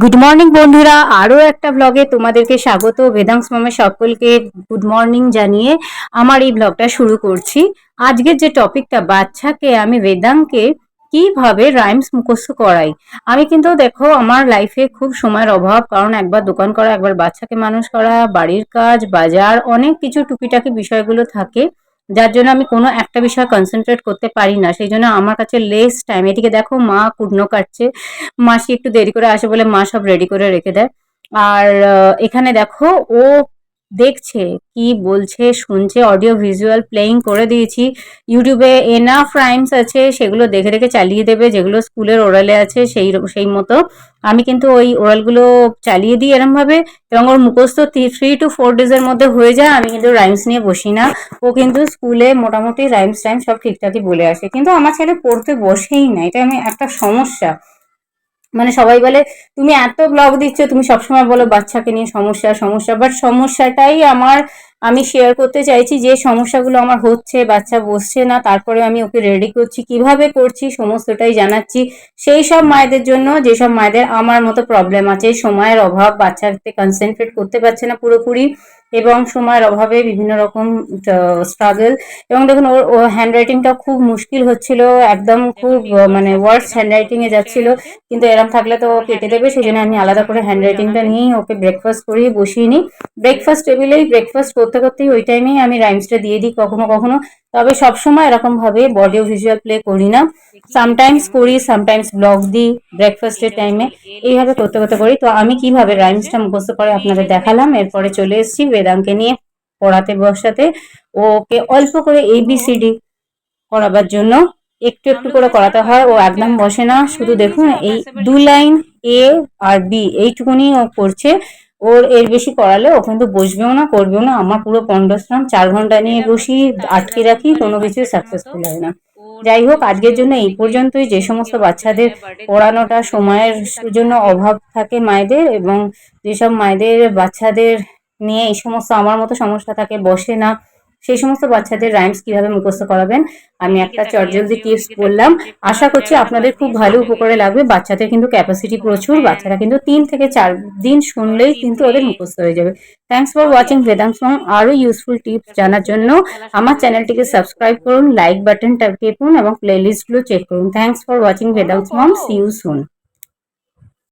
Good morning বন্ধুরা। আরও একটা ব্লগে তোমাদেরকে স্বাগত। বেদাংশ মামের সকলকে গুড মর্নিং জানিয়ে আমার এই ব্লগটা শুরু করছি। আজকের যে টপিকটা বাচ্চাকে আমি বেদাংকে কীভাবে রাইমস মুখস্থ করাই? আমি কিন্তু দেখো, আমার লাইফে খুব সময়ের অভাব। কারণ একবার দোকান করা, একবার বাচ্চাকে মানুষ করা, বাড়ির কাজ, বাজার, অনেক কিছু টুকিটাকি বিষয়গুলো থাকে। যার জন্য আমি কোনো একটা বিষয় কনসেন্ট্রেট করতে পারি না। সেই জন্য আমার কাছে লেস টাইম এদিকে দেখো মা কুটনো কাটছে। মাসি একটু দেরি করে আসে বলে মা সব রেডি করে রেখে দেয়। আর এখানে দেখো ও দেখছে, কি বলছে, শুনছে অডিও ভিজুয়াল প্লেইং করে দিয়েছি। ইউটিউবে এনাফ রাইমস আছে, সেগুলো দেখে দেখে চালিয়ে দেবে, যেগুলো স্কুলের ওরালে আছে, সেই সেই মতো। আমি কিন্তু ওই ওরালগুলো চালিয়ে দিই এরমভাবে, এবং ওর মুখস্থ থ্রি টু ফোর ডেজের মধ্যে হয়ে যায়, আমি কিন্তু রাইমস নিয়ে বসি না। ও কিন্তু স্কুলে মোটামুটি রাইমস টাইম সব ঠিকঠাকই বলে আসে। কিন্তু আমার ছেলে পড়তে বসেই না, এটা আমি একটা সমস্যা। মানে সবাই বলে, তুমি এত ব্লগ দিচ্ছ, তুমি সবসময় বলো বাচ্চাকে নিয়ে সমস্যা সমস্যা। বাট সমস্যাটাই আমার আমি শেয়ার করতে চাইছি যে সমস্যাগুলো আমার হচ্ছে বাচ্চা বসছে না তারপরে আমি ওকে রেডি করছি কীভাবে করছি সমস্তটাই জানাচ্ছি। সেই সব মায়েদের জন্য যেসব মায়েদের আমার মতো প্রবলেম আছে সময়ের অভাব বাচ্চাকে কনসেন্ট্রেট করতে পারছে না পুরোপুরি এবং সময়ের অভাবে বিভিন্ন রকম স্ট্রাগল এবং দেখুন ওর ও হ্যান্ড রাইটিংটা খুব মুশকিল হচ্ছিল একদম খুব মানে ওয়ার্ডস হ্যান্ড রাইটিং এ যাচ্ছিল। কিন্তু এরম থাকলে তো ও কেটে দেবে সেই জন্য আমি আলাদা করে হ্যান্ড রাইটিংটা নিয়েই ওকে ব্রেকফাস্ট করিয়ে বসিয়ে নিই। ব্রেকফাস্ট টেবিলেই ব্রেকফাস্ট করতে করতেই ওই টাইমেই আমি রাইমসটা দিয়ে দিই কখনো কখনো। তবে সবসময় এরকম ভাবে বডিও ভিজুয়াল প্লে করি না। সামটাইমস করি সামটাইমস ব্লগ দিই ব্রেকফাস্টের টাইমে এইভাবে করতে করতে করি। তো আমি কীভাবে রাইমসটা মুখস্থ করে আপনাদের দেখালাম, এরপরে চলে এসেছি বেদাঙ্কে নিয়ে পড়াতে বসাতে। ওকে অল্প করে এবিসিডি করাবার জন্য একটু একটু করে করাতে হয়, ও একদম বসে না। শুধু দেখুন, এই দু লাইন এ আর বি এইটুকুনি ও করছে। ওর এর বেশি করালে ও কিন্তু বসবেও না, করবেও না। আমার পুরো পণ্ডশ্রম চার ঘণ্টা নিয়ে বসি, আটকে রাখি, কোনো কিছু সাকসেসফুল হয় না। যাই হোক, আজকের জন্য এই পর্যন্তই। যে সমস্ত বাচ্চাদের পড়ানোটা সময়ের জন্য অভাব থাকে মায়েদের এবং যেসব মায়েদের বাচ্চাদের নিয়ে এই সমস্ত আমার মতো সমস্যা থাকে, বসে না সেই সমস্ত বাচ্চাদের রাইমস কীভাবে মুখস্থ করাবেন? আমি একটা চটজলদি টিপস বললাম। আশা করছি আপনাদের খুব ভালো উপকারে লাগবে। বাচ্চাদের কিন্তু ক্যাপাসিটি প্রচুর। বাচ্চারা কিন্তু তিন থেকে চার দিন শুনলেই কিন্তু ওদের মুখস্থ হয়ে যাবে। Thanks for watching Vedangsh mom আরও ইউজফুল টিপস জানার জন্য আমার চ্যানেলটিকে সাবস্ক্রাইব করুন লাইক বাটনটা টেপুন এবং প্লেলিস্টগুলো চেক করুন। Thanks for watching Vedangsh mom see you soon